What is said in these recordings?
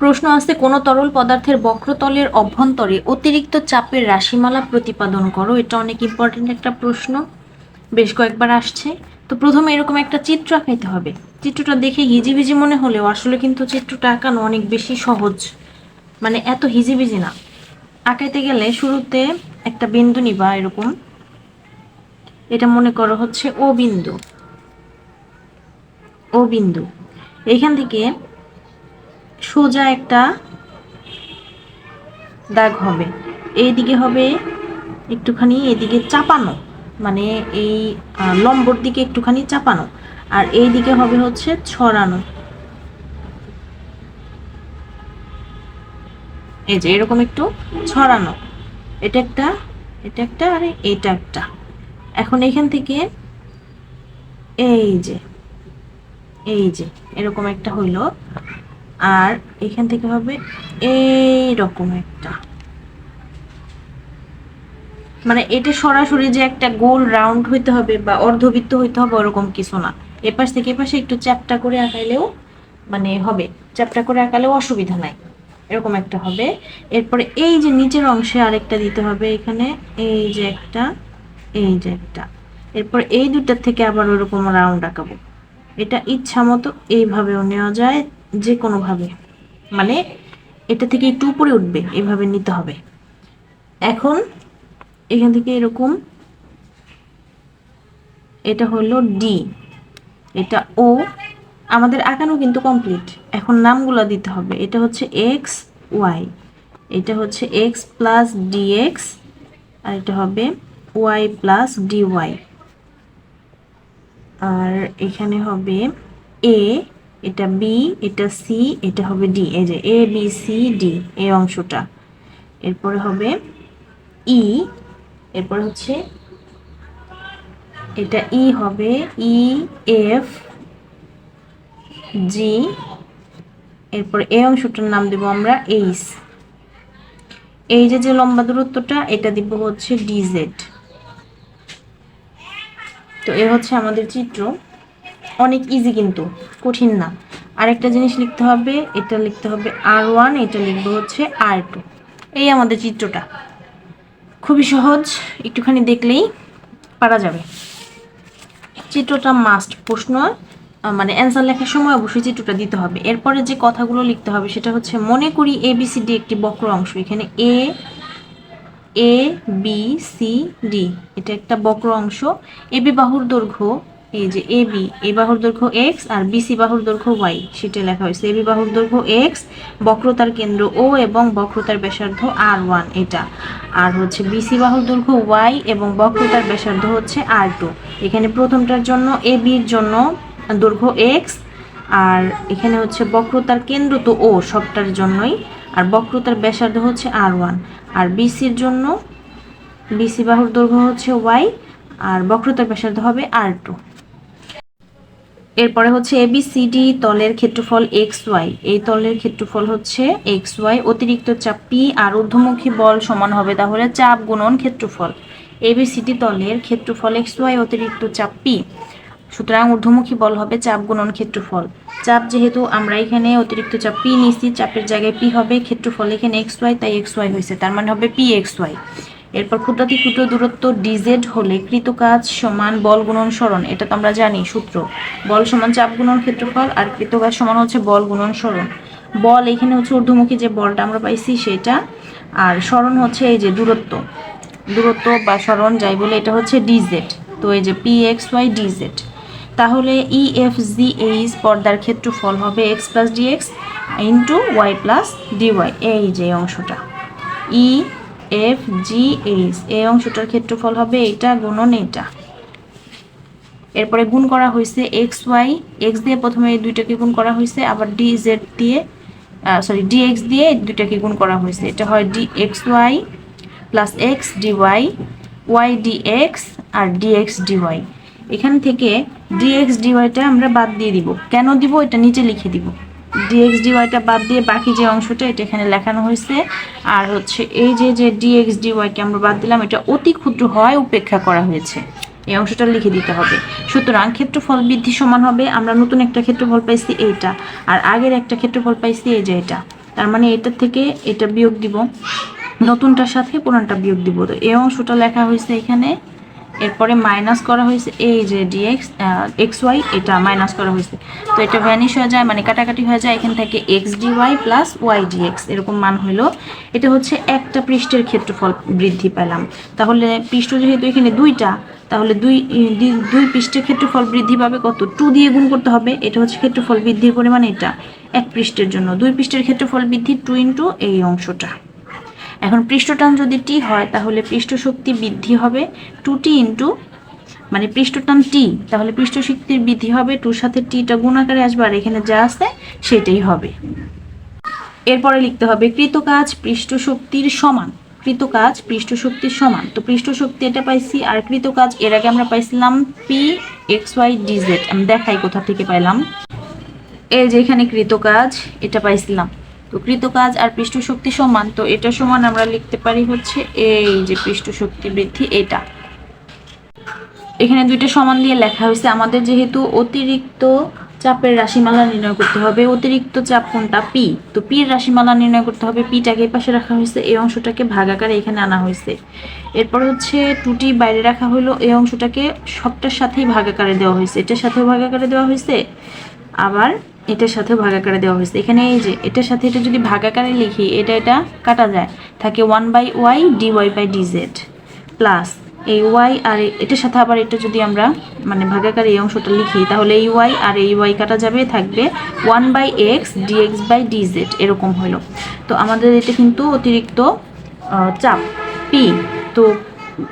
প্রশ্ন আছে কোন তরল পদার্থের বক্রতলের অভ্যন্তরে অতিরিক্ত চাপের রাশিমালা প্রতিপাদন করো? এটা অনেক ইম্পর্টেন্ট একটা প্রশ্ন। বেশ কয়েকবার আসছে। তো প্রথমে এরকম একটা চিত্র আঁকাইতে হবে। চিত্রটা দেখে হিজিবিজি মনে হলেও আসলে কিন্তু চিত্রটা আঁকানো অনেক বেশি সহজ। মানে এত হিজিবিজি না। আঁকাইতে গেলে শুরুতে একটা বিন্দু নিবা এরকম। এটা মনে করো হচ্ছে ও বিন্দু। ও বিন্দু। এইখান থেকে সোজা একটা দাগ হবে। এইদিকে হবে একটুখানি এদিকে চাপানো মানে এই লম্বর দিকে একটুখানি চাপানো। আর এই দিকে হবে হচ্ছে ছড়ানো। এই যে এরকম একটু ছড়ানো। এটা একটা এটা একটা, আর এটা একটা। এখন এখান থেকে এই যে এই যে, এরকম একটা হইল। আর এখান থেকে হবে এই রকম একটা। মানে এটা সরাসরি যে একটা গোল রাউন্ড হইতে হবে বা অর্ধবৃত্ত হইতে হবে ওরকম কিছু না। এপাশ থেকে এপাশে একটু চ্যাপটা করে আঁকাইলেও মানে হবে, চ্যাপটা করে আঁকালেও অসুবিধা নাই। এরকম একটা হবে। এরপরে এই যে নিচের অংশে আরেকটা দিতে হবে এখানে, এই যে একটা, এই যে একটা। এরপর এই দুটার থেকে আবার ওরকম রাউন্ড আঁকাবো। এটা ইচ্ছা মতো এইভাবেও নেওয়া যায় যে কোনোভাবে মানে এটা থেকে একটু উপরে উঠবে, এভাবে নিতে হবে। এখন এখান থেকে এরকম এটা হলো ডি এটা ও আমাদের আঁকানো কিন্তু কমপ্লিট এখন নামগুলো দিতে হবে। এটা হচ্ছে এক্স ওয়াই এটা হচ্ছে এক্স প্লাস ডিএক্স আর এটা হবে ওয়াই প্লাস ডিওয়াই আর এখানে হবে এ এটা বি এটা সি এটা হবে ডি এই যে এ বি সি ডি এই অংশটা। এরপরে হবে ই এরপর হচ্ছে এটা ই হবে ই এফ জি এরপর এই অংশটার নাম দেব আমরা এইস এই যে যে লম্বা দূরত্বটা, এটা দিব হচ্ছে ডিজেড তো এ হচ্ছে আমাদের চিত্র। অনেক ইজি কিন্তু, কঠিন না। আরেকটা জিনিস লিখতে হবে, এটা লিখতে হবে আর ওয়ান এটা লিখব হচ্ছে আর টু এই আমাদের চিত্রটা। খুবই সহজ, একটুখানি দেখলেই পারা যাবে। চিত্রটা মাস্ট প্রশ্ন মানে অ্যান্সার লেখার সময় অবশ্যই চিত্রটা দিতে হবে। এরপরে যে কথাগুলো লিখতে হবে, সেটা হচ্ছে মনে করি এ বি সি ডি একটি বক্র অংশ। এখানে A A B C D এটা একটা বক্র অংশ। এবি বাহুর দৈর্ঘ্য এই যে এ বি, এ বাহুর দৈর্ঘ্য এক্স আর বিসি বাহুর দৈর্ঘ্য ওয়াই সেটা লেখা হয়েছে। এবি বাহুর দৈর্ঘ্য এক্স বক্রতার কেন্দ্র ও এবং বক্রতার ব্যাসার্ধ আর ওয়ান এটা। আর হচ্ছে বিসি বাহুর দৈর্ঘ্য ওয়াই এবং বক্রতার ব্যাসার্ধ হচ্ছে আর টু এখানে প্রথমটার জন্য এ বির জন্য দৈর্ঘ্য এক্স আর এখানে হচ্ছে বক্রতার কেন্দ্র তো ও সবটার জন্যই। আর বক্রতার ব্যাসার্ধ হচ্ছে আর ওয়ান আর বিসির জন্য বিসি বাহুর দৈর্ঘ্য হচ্ছে ওয়াই আর বক্রতার ব্যাসার্ধ হবে আর টু এরপরে হচ্ছে এ এবিসিডি তলের ক্ষেত্রফল এক্স ওয়াই এই তলের ক্ষেত্রফল হচ্ছে এক্স ওয়াই অতিরিক্ত চাপ পি আর ঊর্ধ্বমুখী বল সমান হবে তাহলে চাপ গুণন ক্ষেত্রফল। এ এবিসিডি তলের ক্ষেত্রফল এক্স ওয়াই অতিরিক্ত চাপ পি সুতরাং ঊর্ধ্বমুখী বল হবে চাপ গুণন ক্ষেত্রফল। চাপ যেহেতু আমরা এখানে অতিরিক্ত চাপ পি নিচ্ছি চাপের জায়গায় পি হবে, ক্ষেত্রফল এখানে এক্স ওয়াই তাই এক্স ওয়াই হয়েছে। তার মানে হবে পি এক্স ওয়াই এরপর ক্ষুদ্রাতি ক্ষুদ্র দূরত্ব ডিজেড হলে কৃত কাজ সমান বল গুণন সরণ এটা তো আমরা জানি, সূত্র। বল সমান চাপ গুণন ক্ষেত্রফল আর কৃত কাজ সমান হচ্ছে বল গুণন সরণ বল এখানে হচ্ছে ঊর্ধ্বমুখী যে বলটা আমরা পাইছি সেটা, আর সরণ হচ্ছে এই যে দূরত্ব। দূরত্ব বা সরণ যাই বলে, এটা হচ্ছে ডিজেড তো এই যে পি এক্স ওয়াই ডিজেড তাহলে ই এফ জি এইচ পর্দার ক্ষেত্রফল হবে x plus dx into y plus dy এই যে অংশটা। ই এফ জি এইচ এই অংশটার ক্ষেত্রফল হবে এটা গুণন এটা এরপরে গুণ করা হয়েছে এক্স ওয়াই এক্স দিয়ে প্রথমে এই দুইটাকে গুণ করা হয়েছে, আবার ডি জেড দিয়ে সরি ডি এক্স দিয়ে দুইটাকে গুণ করা হয়েছে। এটা হয় d x y plus x dy y y d x আর ডিএক্স ডিওয়াই এখান থেকে ডিএক্স ডিওয়াইটা আমরা বাদ দিয়ে দিব। কেন দিব? এটা নিচে লিখে দিব। ডিএক্স ডিওয়াইটা বাদ দিয়ে বাকি যে অংশটা, এটা এখানে লেখানো হয়েছে। আর হচ্ছে এই যে যে ডিএক্স ডিওয়াইকে আমরা বাদ দিলাম, এটা অতি ক্ষুদ্র হয় উপেক্ষা করা হয়েছে। এই অংশটা লিখে দিতে হবে। সুতরাং ক্ষেত্রফল বৃদ্ধি সমান হবে। আমরা নতুন একটা ক্ষেত্রফল পাইছি এইটা, আর আগের একটা ক্ষেত্রফল পাইছি এই যে এটা। তার মানে এটার থেকে এটা বিয়োগ দিব, নতুনটার সাথে পুরানটা বিয়োগ দিব। তো এই অংশটা লেখা হয়েছে এখানে এরপরে মাইনাস করা হয়েছে, এই যে ডিএক্স এক্স ওয়াই এটা মাইনাস করা হয়েছে। তো এটা ভ্যানিশ হয়ে যায় মানে কাটাকাটি হয়ে যায়, এখান থেকে x dy plus y dx এরকম মান হইল। এটা হচ্ছে একটা পৃষ্ঠের ক্ষেত্রফল বৃদ্ধি পেলাম। তাহলে পৃষ্ঠ যেহেতু এখানে দুইটা, তাহলে দুই- দুই পৃষ্ঠের ক্ষেত্রফল বৃদ্ধি পাবে কত? টু দিয়ে গুণ করতে হবে, এটা হচ্ছে ক্ষেত্রফল বৃদ্ধির পরিমাণ এটা, এক পৃষ্ঠের জন্য। দুই পৃষ্ঠের ক্ষেত্রফল বৃদ্ধি টু ইন্টু এই অংশটা। এখন পৃষ্ঠটান যদি টি হয়, তাহলে পৃষ্ঠ শক্তি বৃদ্ধি হবে টু টি ইন্টু মানে পৃষ্ঠটান টি তাহলে পৃষ্ঠ শক্তির বৃদ্ধি হবে টুর সাথে টিটা গুণ আকারে আসবে, আর এখানে যা আছে সেটাই হবে। এরপরে লিখতে হবে কৃতকাজ পৃষ্ঠ শক্তির সমান কৃতকাজ পৃষ্ঠ শক্তির সমান। তো পৃষ্ঠ শক্তি এটা পাইছি, আর কৃতকাজ এর আগে আমরা পাইছিলাম পি এক্স ওয়াই ডিজেড আমি দেখাই কোথা থেকে পাইলাম। এই যে এখানে কৃতকাজ এটা পাইছিলাম। তো কৃতকাজ আর পৃষ্ঠশক্তি সমান, তো এটা সমান আমরা লিখতে পারি হচ্ছে এই যে পৃষ্ঠশক্তি বৃদ্ধি, এটা। এখানে দুইটা সমান দিয়ে লেখা হয়েছে, আমাদের যেহেতু অতিরিক্ত চাপের রাশিমালা নির্ণয় করতে হবে, অতিরিক্ত চাপ কোনটা? পি তো পির রাশিমালা নির্ণয় করতে হবে পিটাকে পাশে রাখা হয়েছে, এই অংশটাকে ভাগ আকারে এখানে আনা হয়েছে। এরপর হচ্ছে টুটি বাইরে রাখা হলো, এই অংশটাকে সবটার সাথেই ভাগ আকারে দেওয়া হয়েছে, এটার সাথেও ভাগ আকারে দেওয়া হয়েছে। আবার এটার সাথেও ভাগ আকারে দেওয়া হয়েছে। এখানে এই যে, এটার সাথে এটা যদি ভাগ আকারে লিখি, এটা এটা কাটা যায়। থাকে one by y d y by d z plus এই ওয়াই আর এটার সাথে আবার এটা যদি আমরা মানে ভাগাকার এই অংশটা লিখি, তাহলে এই ওয়াই আর এই ওয়াই কাটা যাবে, থাকবে one by x dx by dz এরকম হলো। তো আমাদের এটা কিন্তু অতিরিক্ত চাপ পি তো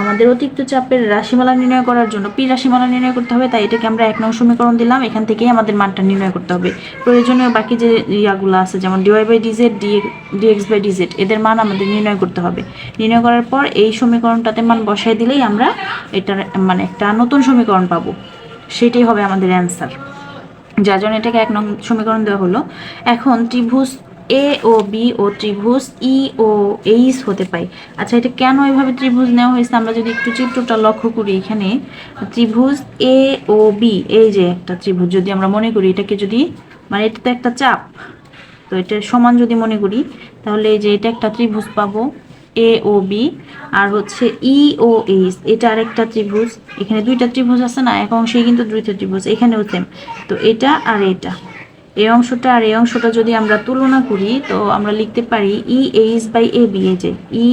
আমাদের অতিরিক্ত চাপের রাশিমালা নির্ণয় করার জন্য পি রাশিমালা নির্ণয় করতে হবে, তাই এটাকে আমরা এক নং সমীকরণ দিলাম, এখান থেকেই আমাদের মানটা নির্ণয় করতে হবে। প্রয়োজনীয় বাকি যে ইয়াগুলো আছে, যেমন dy by dz dx by dz এদের মান আমাদের নির্ণয় করতে হবে। নির্ণয় করার পর এই সমীকরণটাতে মান বসাই দিলেই আমরা এটার মানে একটা নতুন সমীকরণ পাবো। সেটাই হবে আমাদের অ্যান্সার যার জন্য এটাকে এক নং সমীকরণ দেওয়া হলো। এখন ত্রিভুজ এ ও বি ও ত্রিভুজ ই ও এইস হতে পাই আচ্ছা এটা কেন এভাবে ত্রিভুজ নেওয়া হয়েছে? আমরা যদি একটু চিত্রটা লক্ষ্য করি এখানে, ত্রিভুজ এ ও বি এই যে একটা ত্রিভুজ, যদি আমরা মনে করি এটাকে যদি মানে এটা তো একটা চাপ, তো এটা সমান যদি মনে করি, তাহলে এই যে এটা একটা ত্রিভুজ পাবো এ ও বি আর হচ্ছে ই ও এইচ এটা আরেকটা ত্রিভুজ। এখানে দুইটা ত্রিভুজ আছে না, এক অংশেই কিন্তু দুইটা ত্রিভুজ, এখানেও সেম তো এটা আর এটা। এই অংশটা আর এই অংশটা যদি আমরা তুলনা করি, তো আমরা লিখতে পারি E H by A B এ যে E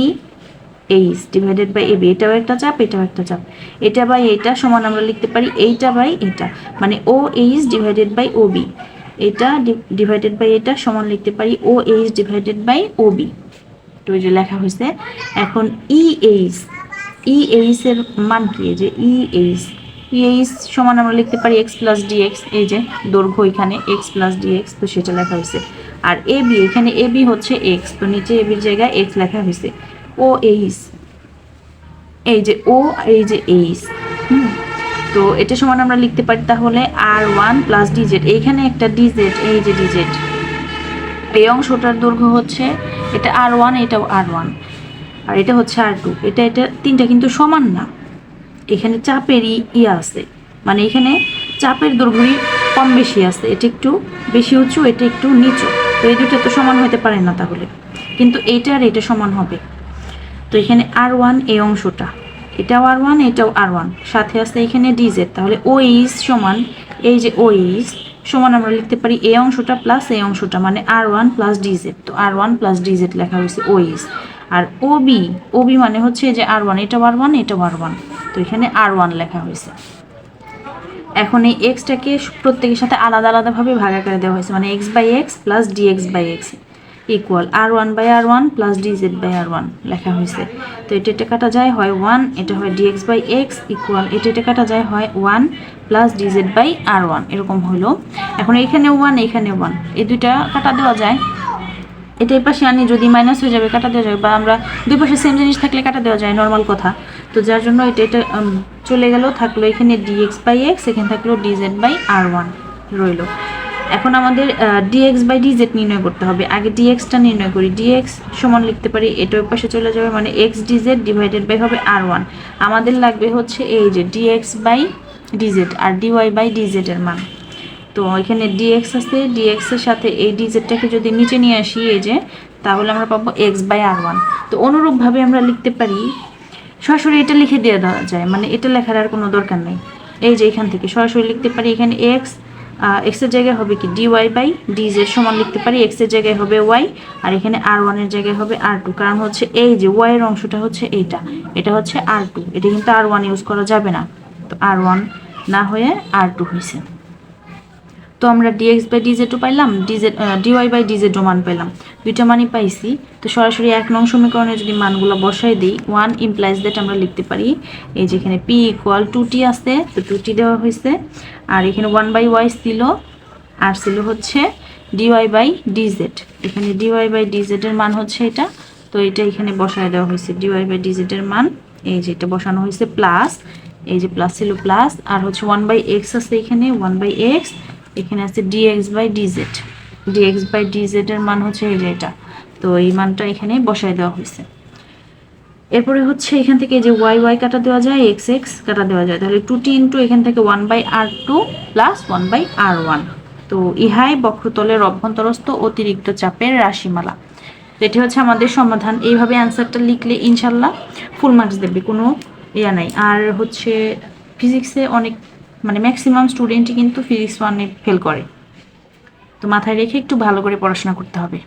H divided by A B এটাও একটা চাপ, এটাও একটা চাপ। এটা বাই এটা সমান আমরা লিখতে পারি এইটা বাই এটা মানে O H divided by O B এটা ডিভাইডেড বাই এটা সমান লিখতে পারি O H divided by O B তো এই যে লেখা হয়েছে, এখন ই এইচ ই এইচ এর মান কি? যে ই এইচ এইচ সমান আমরা লিখতে পারি এক্স প্লাস ডিএক্স এই যে দৈর্ঘ্য এখানে এক্স প্লাস ডিএক্স তো সেটা লেখা হয়েছে। আর এ বি এখানে এ বি হচ্ছে এক্স তো নিচে এ বির জায়গায় এক্স লেখা হয়েছে। ও এইচ এই যে ও এই যে এইচ হুম। তো এটা সমান আমরা লিখতে পারি তাহলে আর ওয়ান প্লাস ডিজেড এইখানে একটা ডিজেড এই যে ডিজেড এই অংশটার দৈর্ঘ্য হচ্ছে, এটা আর ওয়ান এটাও আর ওয়ান আর এটা হচ্ছে আর টু এটা এটা তিনটা কিন্তু সমান না। এখানে চাপেরই ইয়ে আছে। মানে এখানে চাপের দৈর্ঘ্যই কম বেশি আছে। এটা একটু বেশি উঁচু, এটা একটু নিচু। তো এই দুটো তো সমান হতে পারে না তাহলে। কিন্তু এইটা আর এটা সমান হবে। তো এখানে আর ওয়ান এই অংশটা। এটাও আর ওয়ান, এটাও আর ওয়ান। সাথে আছে এখানে ডিজেড তাহলে ও ইস সমান, এই যে ও ইস সমান আমরা লিখতে পারি এই অংশটা প্লাস এই অংশটা। মানে আর ওয়ান প্লাস ডিজেড তো আর ওয়ান প্লাস ডিজেড লেখা হয়েছে ও ইস আর ও বি ও বি মানে হচ্ছে যে আর ওয়ান, এটাও আর ওয়ান, এটাও আর ওয়ান। তো এখানে আর ওয়ান লেখা হয়েছে। এখন এই এক্সটাকে প্রত্যেকের সাথে আলাদা আলাদাভাবে ভাগাকারে দেওয়া হয়েছে। মানে x by x plus d x by x equal r one by r one plus d z by r one লেখা হয়েছে। তো এটা এটা কাটা যায় হয় ওয়ান এটা হয় d x by x equal এটা এটা কাটা যায় হয় one plus d z by r one এরকম হলো। এখন এখানে ওয়ান এখানে ওয়ান এই দুইটা কাটা দেওয়া যায়। এটা এই পাশে আনি যদি মাইনাস হয়ে যাবে, কাটা দেওয়া যাবে বা আমরা দুই পাশে সেম জিনিস থাকলে কাটা দেওয়া যায়। নর্মাল কথা। তো যার জন্য এটা এটা চলে গেল, থাকল এখানে ডিএক্স বাই এক্স এখানে থাকল ডিজেড বাই আর ওয়ান রইল। এখন আমাদের ডিএক্স বাই ডিজেড নির্ণয় করতে হবে। আগে ডিএক্সটা নির্ণয় করি। ডিএক্স সমান লিখতে পারি, এটা ওই পাশে চলে যাবে মানে এক্স ডিজেড ডিভাইডেড বাই হবে আর ওয়ান আমাদের লাগবে হচ্ছে এই যে ডিএক্স বাই ডিজেড আর ডিওয়াই বাই ডিজেড এর মান। তো এখানে ডিএক্স আছে ডিএক্স এর সাথে এই ডিজেডটাকে যদি নিচে নিয়ে আসি, এই যে, তাহলে আমরা পাবো এক্স বাই আর ওয়ান তো অনুরূপভাবে আমরা লিখতে পারি সরাসরি এটা লিখে দিয়ে দেওয়া যায় মানে এটা লেখার আর কোনো দরকার নেই। এই যে এখান থেকে সরাসরি লিখতে পারি এখানে এক্স এক্সের জায়গায় হবে কি ডি ওয়াই বাই ডিজেড সমান লিখতে পারি এক্সের জায়গায় হবে ওয়াই আর এখানে আর ওয়ানের জায়গায় হবে আর টু কারণ হচ্ছে এই যে ওয়াইয়ের অংশটা হচ্ছে এইটা, এটা হচ্ছে আর টু এটা কিন্তু আর ওয়ান ইউজ করা যাবে না। তো আর ওয়ান না হয়ে আর টু হয়েছে তো আমরা ডিএক্স বাই ডিজেডও পাইলাম ডিজেড ডিওয়াই বাই ডিজেডও মান পেলাম। দুইটা মানই পাইছি। তো সরাসরি এক নং সমীকরণে যদি মানগুলো বসাই দিই ওয়ান ইমপ্লাইজ দ্যাট আমরা লিখতে পারি, এই যেখানে পি ইকুয়াল টু টি আছে, তো টু টি দেওয়া হয়েছে। আর এখানে ওয়ান বাই ওয়াই ছিল, আর ছিল হচ্ছে ডিওয়াই বাই ডিজেড এখানে ডিওয়াই বাই ডিজেডের মান হচ্ছে এটা, তো এটা এখানে বসায় দেওয়া হয়েছে। ডিওয়াই বাই ডিজেডের মান, এই যে এটা বসানো হয়েছে প্লাস এই যে প্লাস ছিল প্লাস আর হচ্ছে ওয়ান বাই এক্স আছে এখানে ওয়ান বাই এক্স এখানে আছে dx by dz dx by dz এর মান হচ্ছে এই যে এটা। তো এই মানটা এখানে বসায় দেওয়া হয়েছে। এরপরে হচ্ছে এখান থেকে যে ওয়াই ওয়াই কাটা দেওয়া যায় এক্স এক্স কাটা দেওয়া যায়। তাহলে টু টি ইন্টু এখান থেকে one by r two plus one by r one তো ইহাই বক্ষতলের অভ্যন্তরস্থ অতিরিক্ত চাপের রাশিমালা। এটি হচ্ছে আমাদের সমাধান। এইভাবে অ্যান্সারটা লিখলে ইনশাল্লাহ ফুল মার্কস দেবে, কোনো ইয়া নাই। আর হচ্ছে ফিজিক্সে অনেক মানে ম্যাক্সিমাম স্টুডেন্টই কিন্তু ফিজিক্স ওয়ানে ফেল করে। তো মাথায় রেখে একটু ভালো করে পড়াশোনা করতে হবে।